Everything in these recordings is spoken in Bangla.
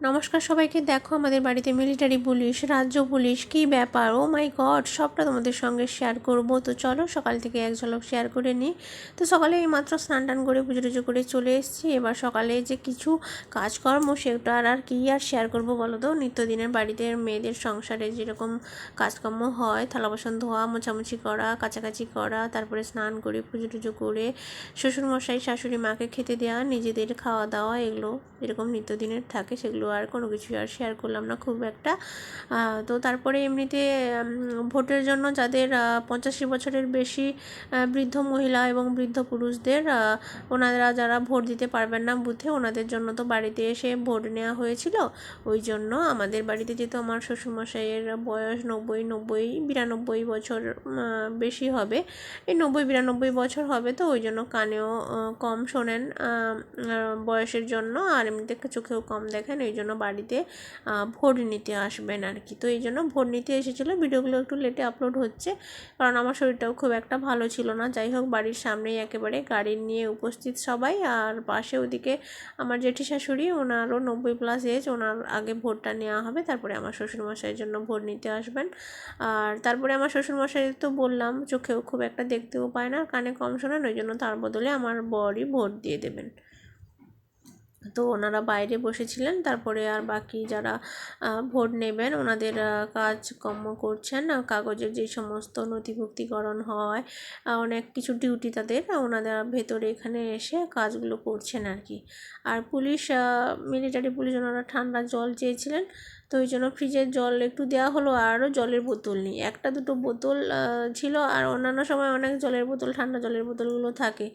নমস্কার সবাইকে। দেখো, আমাদের বাড়িতে মিলিটারি পুলিশ, রাজ্য পুলিশ, কী ব্যাপার? ও মাই গড সবটা তোমাদের সঙ্গে শেয়ার করব। তো চলো, সকাল থেকে এক ঝলক শেয়ার করে নিই। তো সকালে এই মাত্র স্নান টান করে, পুজো টুজো করে চলে এসেছি। এবার সকালে যে কিছু কাজকর্ম, সেটা আর আর কী আর শেয়ার করব বলো তো? নিত্যদিনের বাড়িতে মেয়েদের সংসারে যেরকম কাজকর্ম হয় থালা বাসন ধোয়া, মোছামুছি করা, কাছাকাছি করা, তারপরে স্নান করে, পুজো টুজো করে, শ্বশুরমশাই, শাশুড়ি মাকে খেতে দেওয়া নিজেদের খাওয়া দাওয়া, এগুলো যেরকম নিত্যদিনের থাকে, সেগুলো আর কোনো কিছু আর শেয়ার করলাম না খুব একটা। তো তারপরে এমনিতে ভোটের জন্য যাদের পঁচাশি বছরের বেশি বৃদ্ধ মহিলা এবং বৃদ্ধ পুরুষদের ওনারা যারা ভোট দিতে পারবেন না বুথে, ওনাদের জন্য তো বাড়িতে এসে ভোট নেওয়া হয়েছিল। ওই জন্য আমাদের বাড়িতে যেহেতু আমার শ্বশুরমশাইয়ের বয়স নব্বই নব্বই, বিরানব্বই বছর বেশি হবে। এই নব্বই, বিরানব্বই বছর হবে তো, ওই জন্য কানেও কম শোনেন বয়সের জন্য। আর এমনিতে চোখেও কম দেখেন এই জন্য বাড়িতে ভোট নিতে আসবেন আর কি তো এই জন্য ভোট নিতে এসেছিল। ভিডিওগুলো একটু লেটে আপলোড হচ্ছে, কারণ আমার শরীরটাও খুব একটা ভালো ছিল না। যাই হোক, বাড়ির সামনেই একেবারে গাড়ি নিয়ে উপস্থিত সবাই, আর পাশে ওদিকে আমার জেঠি শাশুড়ি, ওনারও নব্বই প্লাস এজ ওনার আগে ভোটটা নেওয়া হবে, তারপরে আমার শ্বশুরমশাইয়ের জন্য ভোট নিতে আসবেন। আর তারপরে আমার শ্বশুরমশাই তো বললাম, চোখেও খুব একটা দেখতেও পায় না, কানে কম শোনেন, ওই জন্য তার বদলে আমার বরই ভোট দিয়ে দেবেন। তো ওনারা বাইরে বসেছিলেন, তারপরে আর বাকি যারা ভোট নেবেন ওনাদের কাজকর্ম করছেন কাগজের যে সমস্ত নথিভুক্তিকরণ হয় অনেক কিছু ডিউটি তাদের, ওনাদের ভেতরে এখানে এসে কাজগুলো করছেন আর কি। আর পুলিশ মিলিটারি পুলিশ ওনারা ঠান্ডা জল চেয়েছিলেন তো ওই জন্য ফ্রিজের জল একটু দেওয়া হলো আরও জলের বোতল নেই একটা দুটো বোতল ছিল আর অন্যান্য সময় অনেক জলের বোতল, ঠান্ডা জলের বোতলগুলো থাকে।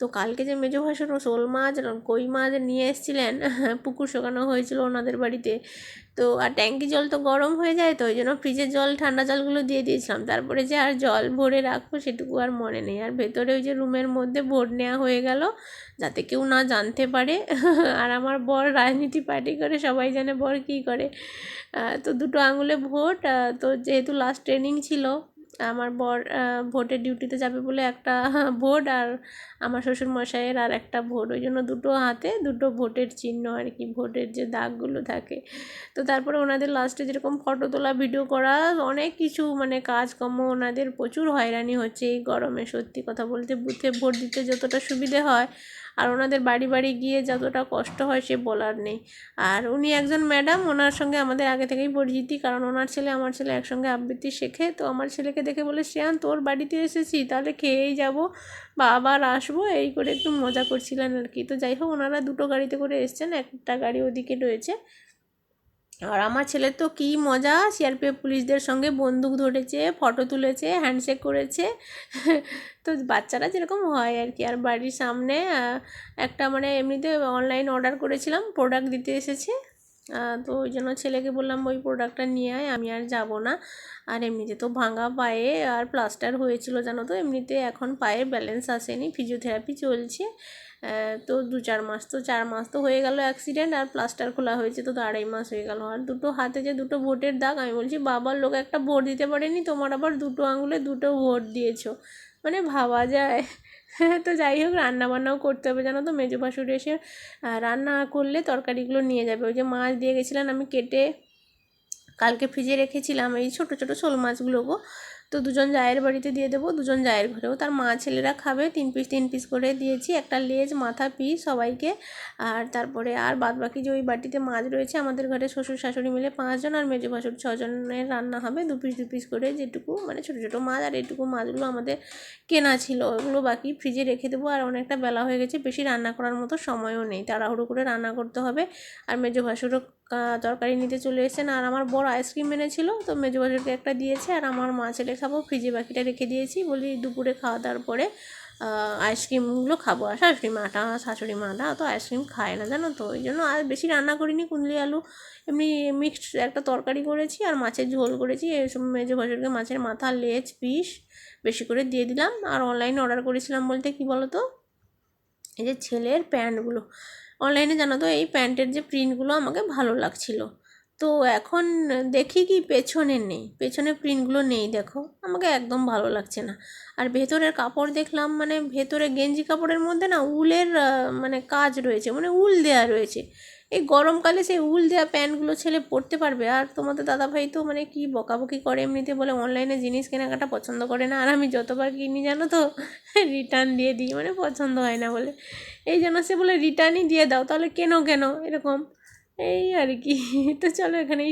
তো কালকে যে মেজো ভাসুর শোল মাছ কই মাছ নিয়ে এসেছিলেন, পুকুর শোকানো হয়েছিল ওনাদের বাড়িতে। তো আর ট্যাঙ্কি জল তো গরম হয়ে যায়, তো ওই জন্য ফ্রিজের জল, ঠান্ডা জলগুলো দিয়ে দিয়েছিলাম। তারপরে যে আর জল ভরে রাখব সেটুকু আর মনে নেই। আর ভেতরে ওই যে রুমের মধ্যে ভোট নেওয়া হয়ে গেল, যাতে কেউ না জানতে পারে। আর আমার বর রাজনীতি পার্টি করে, সবাই জানে বর কী করে। তো দুটো আঙুলে ভোট। তো যেহেতু লাস্ট ট্রেনিং ছিল, আমার বর ভোটের ডিউটিতে যাবে বলে একটা ভোট আর আমার শ্বশুর মশাইয়ের আর একটা ভোট। ওই জন্য দুটো হাতে দুটো ভোটের চিহ্ন আর কি, ভোটের যে দাগগুলো থাকে। তো তারপরে ওনাদের লাস্টে যেরকম ফটো তোলা ভিডিও করা, অনেক কিছু মানে কাজকর্ম ওনাদের প্রচুর হয়রানি হচ্ছে এই গরমে। সত্যি কথা বলতে বুথে ভোট দিতে যতটা সুবিধে হয় আর ওনাদের বাড়ি বাড়ি গিয়ে যতটা কষ্ট হয় সে বলার নেই। আর উনি একজন ম্যাডাম, ওনার সঙ্গে আমাদের আগে থেকেই পরিচিতি, কারণ ওনার ছেলে আমার ছেলে একসঙ্গে আবৃত্তি শেখে। তো আমার ছেলেকে দেখে বলে শ্রেয়ান তোর বাড়িতে এসেছি, তাহলে খেয়েই যাব, বা আবার আসব। এই করে একটু মজা করছিলেন আর কি। তো যাই হোক, ওনারা দুটো গাড়িতে করে এসছেন, একটা গাড়ি ওদিকে রয়েছে। আর আমার ছেলের তো কী মজা, সিআরপিএফ পুলিশদের সঙ্গে বন্দুক ধরেছে, ফটো তুলেছে হ্যান্ডশেক করেছে। তো বাচ্চারা যেরকম হয় আর কি। আর বাড়ির সামনে একটা মানে এমনিতে অনলাইন অর্ডার করেছিলাম প্রোডাক্ট দিতে এসেছে। তো ওই জন্য ছেলেকে বললাম, ওই প্রোডাক্টটা নিয়ে আয়, আমি আর যাব না। আর এমনিতে তো ভাঙা পায়ে আর প্লাস্টার হয়েছিল, জানো তো? এমনিতে এখন পায়ে ব্যালেন্স আসেনি ফিজিওথেরাপি চলছে। তো দু চার মাস, তো চার মাস তো হয়ে গেল অ্যাক্সিডেন্ট আর প্লাস্টার খোলা হয়েছে, তো আড়াই মাস হয়ে গেল। আর দুটো হাতে যে দুটো ভোটের দাগ, আমি বলছি বাবার লোক একটা ভোট দিতে পারেনি, তোমার আবার দুটো আঙুলে দুটো ভোট দিয়েছ। মানে ভাবা যায়। তো যাই হোক রান্না বান্নাও করতে হবে জানো তো? মেজো ভাসুর এসে রান্না করলে তরকারিগুলো নিয়ে যাবে। ওই যে মাছ দিয়ে গেছিলেন আমি কেটে কালকে ফ্রিজে রেখেছিলাম, এই ছোটো ছোটো শোল মাছগুলোকে তো দুজন জায়ের বাড়িতে দিয়ে দেবো, দুজন জায়ের ঘরেও। তার মা ছেলেরা খাবে, তিন পিস তিন পিস করে দিয়েছি। একটা লেজ, মাথা পিস সবাইকে। আর তারপরে আর বাদ বাকি যে ওই বাটিতে মাছ রয়েছে, আমাদের ঘরে শ্বশুর শাশুড়ি মিলে পাঁচজন আর মেজো ভাসুর ছজনের রান্না হবে। দু পিস দু পিস করে যেটুকু মানে ছোটো ছোটো মাছ আর এটুকু মাছগুলো আমাদের কেনা ছিল। ওগুলো বাকি ফ্রিজে রেখে দেবো। আর অনেকটা বেলা হয়ে গেছে, বেশি রান্না করার মতো সময়ও নেই। তাড়াহুড়ো করে রান্না করতে হবে। আর মেজো ভাসুরও তরকারি নিতে চলে এসেছেন। আর আমার বড় আইসক্রিম এনেছিল, তো মেজো ভাসুরকে একটা দিয়েছে। আর আমার মা ছেলে খাব ফ্রিজে বাকিটা রেখে দিয়েছি। বলি দুপুরে খাওয়া দাওয়ার পরে আইসক্রিমগুলো খাব। আর শাশুড়ি মাটা শাশুড়ি মাটা তো আইসক্রিম খায় না, জানো তো? ওই জন্য আর বেশি রান্না করিনি, কুন্দলি আলু। এমনি মিক্সড একটা তরকারি করেছি আর মাছের ঝোল করেছি। এসব মেজো ভাসুরকে মাছের মাথা, লেজ, পিস বেশি করে দিয়ে দিলাম। আর অনলাইনে অর্ডার করেছিলাম বলতে কি বলো তো এই যে ছেলের প্যান্টগুলো। অনলাইনে জানো তো, এই প্যান্টের যে প্রিন্টগুলো আমাকে ভালো লাগছিল। তো এখন দেখি কি পেছনে নেই, পেছনে প্রিন্টগুলো নেই দেখো, আমাকে একদম ভালো লাগছে না। আর ভেতরের কাপড় দেখলাম মানে ভেতরে গেঞ্জি কাপড়ের মধ্যে না উলের মানে কাজ রয়েছে মানে উল দেয়া রয়েছে। এই গরমকালে সেই উল দেওয়া প্যান্টগুলো ছেলে পরতে পারবে, আর তোমাদের দাদাভাই তো মানে কি বকাবকি করে এমনিতে বলে অনলাইনে জিনিস কেনাকাটা পছন্দ করে না, আর আমি যতবার কিনি জানো তো রিটার্ন দিয়ে দিই মানে পছন্দ হয় না বলে। এই জন্য সে বলে রিটার্নই দিয়ে দাও, তাহলে কেন কেন, এরকম। এই আর কি। তো চলো এখানেই